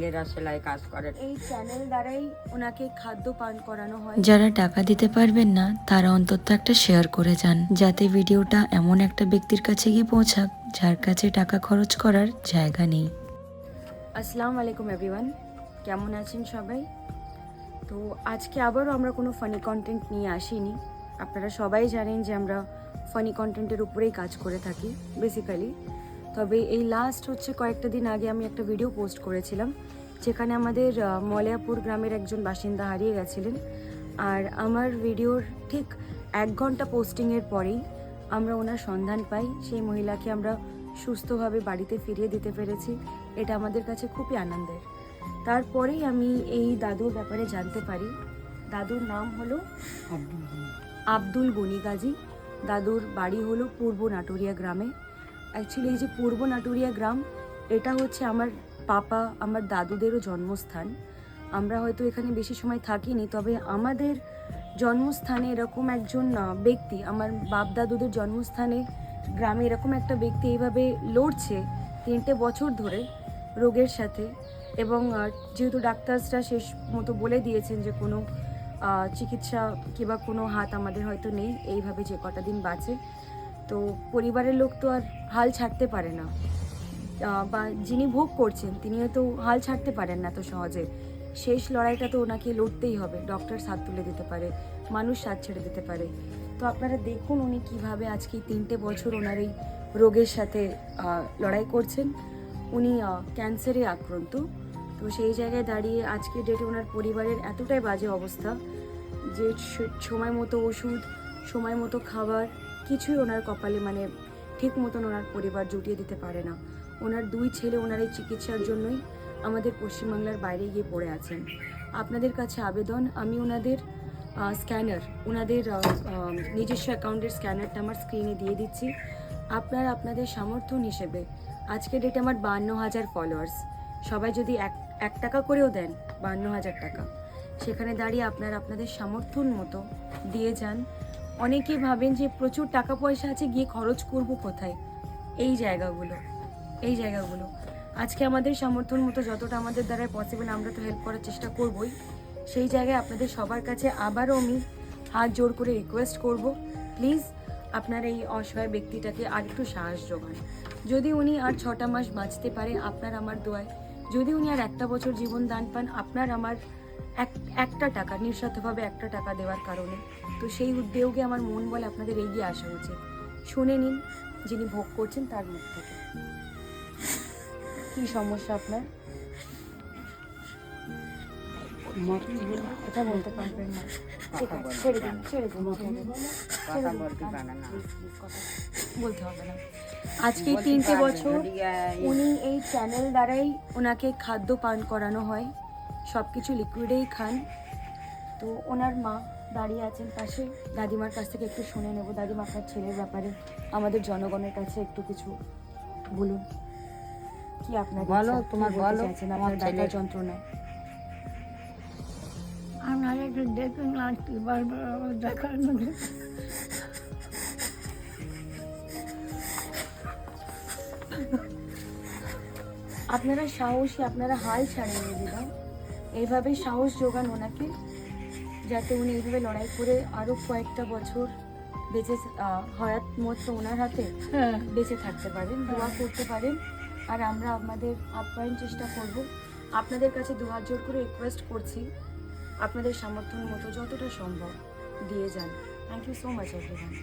ছেলেরা সেলাই কাজ করে এই চ্যানেল দ্বারাই ওনাকে খাদ্য পান করানো হয়। যারা টাকা দিতে পারবেন না তারা অন্তত একটা শেয়ার করে যান যাতে ভিডিওটা এমন একটা ব্যক্তির কাছে গিয়ে পৌঁছাক যার কাছে টাকা খরচ করার জায়গা নেই। আসসালামু আলাইকুম এভরিওয়ান কেমন আছেন সবাই? তো আজকে আবারও আমরা কোনো ফানি কন্টেন্ট নিয়ে আসিনি। আপনারা সবাই জানেন যে আমরা ফানি কন্টেন্টের উপরেই কাজ করে থাকি বেসিক্যালি তবে এই লাস্ট হচ্ছে কয়েকটা দিন আগে আমি একটা ভিডিও পোস্ট করেছিলাম যেখানে আমাদের মলয়াপুর গ্রামের একজন বাসিন্দা হারিয়ে গেছিলেন। আর আমার ভিডিওর ঠিক এক ঘণ্টা পোস্টিংয়ের পরেই আমরা ওনার সন্ধান পাই সেই মহিলাকে আমরা সুস্থভাবে বাড়িতে ফিরিয়ে দিতে পেরেছি। এটা আমাদের কাছে খুবই আনন্দের। তারপরেই আমি এই দাদুর ব্যাপারে জানতে পারি। দাদুর নাম হলো আব্দুল গনি গাজী। দাদুর বাড়ি হলো পূর্ব নাটোরিয়া গ্রামে। অ্যাকচুয়ালি এই যে পূর্ব নাটুরিয়া গ্রাম, এটা হচ্ছে আমার পাপা, আমার দাদুদেরও জন্মস্থান। আমরা হয়তো এখানে বেশি সময় থাকিনি, তবে আমাদের জন্মস্থানে এরকম একজন ব্যক্তি, আমার বাপ দাদুদের জন্মস্থানে গ্রামে এরকম একটা ব্যক্তি এইভাবে লড়ছে তিনটে বছর ধরে রোগের সাথে। এবং যেহেতু ডাক্তারসরা শেষ মতো বলে দিয়েছেন যে কোনো চিকিৎসা কিংবা কোনো হাত আমাদের হয়তো নেই, এইভাবে যে কটা দিন বাঁচে। তো পরিবারের লোক তো আর হাল ছাড়তে পারে না। বা যিনি ভোগ করছেন তিনি হয়তো হাল ছাড়তে পারেন না তো সহজে। শেষ লড়াইটা তো ওনাকে লড়তেই হবে। ডক্টর সাথ তুলে দিতে পারে, মানুষ সাথ ছেড়ে দিতে পারে। তো আপনারা দেখুন উনি কীভাবে আজকে তিনটে বছর ওনার এই রোগের সাথে লড়াই করছেন। উনি ক্যান্সারে আক্রান্ত। তো সেই জায়গায় দাঁড়িয়ে আজকে ডেটে ওনার পরিবারের এতটাই বাজে অবস্থা যে সময় মতো ওষুধ, সময় মতো খাবার কিছুই ওনার কপালে মানে ঠিক মতন ওনার পরিবার জুটিয়ে দিতে পারে না। ওনার দুই ছেলে ওনার এই চিকিৎসার জন্যই আমাদের পশ্চিমবাংলার বাইরে গিয়ে পড়ে আছেন। আপনাদের কাছে আবেদন, আমি ওনাদের স্ক্যানার, ওনাদের নিজস্ব অ্যাকাউন্টের স্ক্যানারটা আমার স্ক্রিনে দিয়ে দিচ্ছি। আপনারা আপনাদের সমর্থন হিসেবে আজকে ডেটে আমার বান্ন হাজার ফলোয়ার্স সবাই যদি এক এক টাকা করেও দেন, বান্ন হাজার টাকা। সেখানে দাঁড়িয়ে আপনারা আপনাদের সমর্থন মতো দিয়ে যান। অনেকেই ভাবেন যে প্রচুর টাকা পয়সা আছে, গিয়ে খরচ করব কোথায়? এই জায়গাগুলো এই জায়গাগুলো। আজকে আমাদের সমর্থন মতো যতটা আমাদের দ্বারা পসিবল আমরা তো হেল্প করার চেষ্টা করবই। সেই জায়গায় আপনাদের সবার কাছে আবারও আমি হাত জোর করে রিকোয়েস্ট করব। প্লিজ আপনার এই অসহায় ব্যক্তিটাকে আর একটু সাহস যোগান যদি উনি আর ছটা মাস বাঁচতে পারে, আপনার আমার দোয়ায়। যদি উনি আর একটা বছর জীবন দান পান, আপনার আমার এক একটা টাকা নিঃস্বার্থভাবে একটা টাকা দেওয়ার কারণে। তো সেই উদ্যোগে আমার মন বলে আপনাদের এগিয়ে আসা উচিত। শুনে নিন যিনি ভোগ করছেন তার মুখ থেকে। কি সমস্যা আপনার? কথা বলতে পারবেন না। ছেড়ে দিন ছেড়ে দিন। বলতে হবে না। আজকে তিনটে বছর উনি এই চ্যানেল দ্বারাই ওনাকে খাদ্য পান করানো হয়। সব কিছু লিকুইডেই খান। তো ওনার মা দাঁড়িয়ে আছেন পাশে। দাদিমার কাছ থেকে একটু শুনে নেব। দাদিমা আপনার ছেলের ব্যাপারে। আমাদের জনগণের কাছে একটু কিছু বলুন। কি আপনার বলো? কি তোমার বলো, আপনার ব্যথা আমার একটু দেখুন আসতে বারবার আমার দেখার মধ্যে। আপনারা সাহসী আপনারা হাল ছাড়েন দিদা। এইভাবে সাহস যোগান ওনাকে যাতে উনি এইভাবে লড়াই করে আরও কয়েকটা বছর বেঁচে হয়াত মতো ওনার হাতে হ্যাঁ। বেঁচে থাকতে পারেন দোয়া করতে পারেন। আর আমরা আমাদের আপ্যায়ন চেষ্টা করব। আপনাদের কাছে দু হাত জোর করে রিকোয়েস্ট করছি। আপনাদের সামর্থ্য মতো যতটা সম্ভব দিয়ে যান। Thank you so much everyone